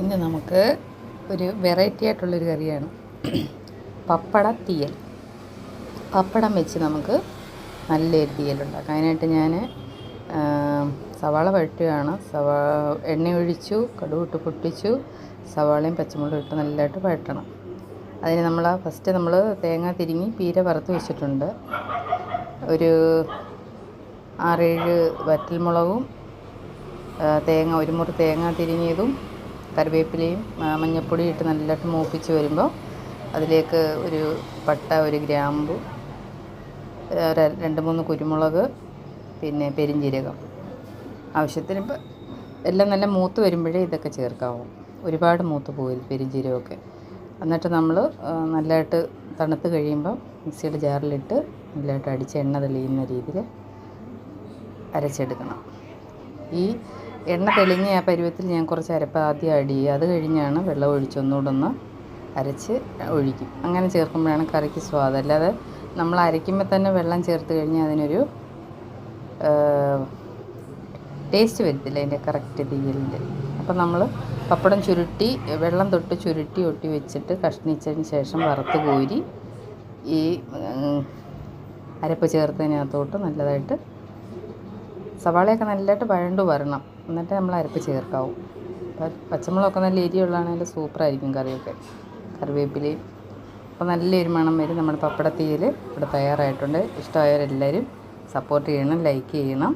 ഇന്ന് നമുക്ക് ഒരു വെറൈറ്റി ആയിട്ടുള്ളൊരു കറിയാണ് പപ്പട തീയൽ. പപ്പടം വെച്ച് നമുക്ക് നല്ലൊരു തീയലുണ്ടാക്കാം അതിനായിട്ട് ഞാൻ സവാള വഴറ്റുകയാണ്. സവാ എണ്ണ ഒഴിച്ചു കടുക് ഇട്ട് പൊട്ടിച്ചു സവാളയും പച്ചമുളകും ഇട്ട് നല്ലതായിട്ട് വഴറ്റണം. അതിന് നമ്മൾ ഫസ്റ്റ് നമ്മൾ തേങ്ങ തിരിങ്ങി പീര വറുത്ത് വെച്ചിട്ടുണ്ട്. ഒരു ആറേഴ് വറ്റൽമുളകും തേങ്ങ ഒരു മുറി തേങ്ങ തിരിഞ്ഞതും കറിവേപ്പിലയും മഞ്ഞൾപ്പൊടി ഇട്ട് നല്ലതായിട്ട് മൂപ്പിച്ച് വരുമ്പോൾ അതിലേക്ക് ഒരു പട്ട ഒരു ഗ്രാമ്പു രണ്ട് മൂന്ന് കുരുമുളക് പിന്നെ പെരിഞ്ജീരകം ആവശ്യത്തിന് ഇപ്പം എല്ലാം നല്ല മൂത്ത് വരുമ്പോഴേ ഇതൊക്കെ ചേർക്കാവൂ. ഒരുപാട് മൂത്ത് പോയി പെരിഞ്ജീരകമൊക്കെ എന്നിട്ട് നമ്മൾ നല്ലതായിട്ട് തണുത്ത് കഴിയുമ്പോൾ മിക്സിയുടെ ജാറിലിട്ട് നല്ലതായിട്ട് അടിച്ച് എണ്ണ തെളിയുന്ന രീതിയിൽ അരച്ചെടുക്കണം. ഈ എണ്ണ തെളിഞ്ഞ ആ പരുവത്തിൽ ഞാൻ കുറച്ച് അരപ്പ് ആദ്യം ആഡ് ചെയ്യുക അത് കഴിഞ്ഞാണ് വെള്ളം ഒഴിച്ചൊന്നുകൂടൊന്ന് അരച്ച് ഒഴിക്കും. അങ്ങനെ ചേർക്കുമ്പോഴാണ് കറിക്ക് സ്വാദ്. അല്ലാതെ നമ്മൾ അരയ്ക്കുമ്പോൾ തന്നെ വെള്ളം ചേർത്ത് കഴിഞ്ഞാൽ അതിനൊരു ടേസ്റ്റ് വരത്തില്ല അതിന്റെ കറക്റ്റ് തീയലിന്റെ. അപ്പം നമ്മൾ പപ്പടം ചുരുട്ടി വെള്ളം തൊട്ട് ചുരുട്ടി ഒട്ടി വെച്ചിട്ട് കഷ്ണിച്ചതിന് ശേഷം വറുത്ത് കോരി ഈ അരപ്പ് ചേർത്തതിനകത്തോട്ട് നല്ലതായിട്ട് സവാളയൊക്കെ നല്ലതായിട്ട് വഴണ്ടു വരണം. എന്നിട്ട് നമ്മൾ അരപ്പ് ചേർക്കാവും. പച്ചമുളകൊക്കെ നല്ല എരിയുള്ളതാണെങ്കിൽ സൂപ്പറായിരിക്കും കറിയൊക്കെ. കറിവേപ്പിലയും. അപ്പോൾ നല്ലൊരു മണം വരും. നമ്മുടെ പപ്പടത്തീയിൽ ഇവിടെ തയ്യാറായിട്ടുണ്ട്. ഇഷ്ടമായവരെല്ലാവരും സപ്പോർട്ട് ചെയ്യണം ലൈക്ക് ചെയ്യണം.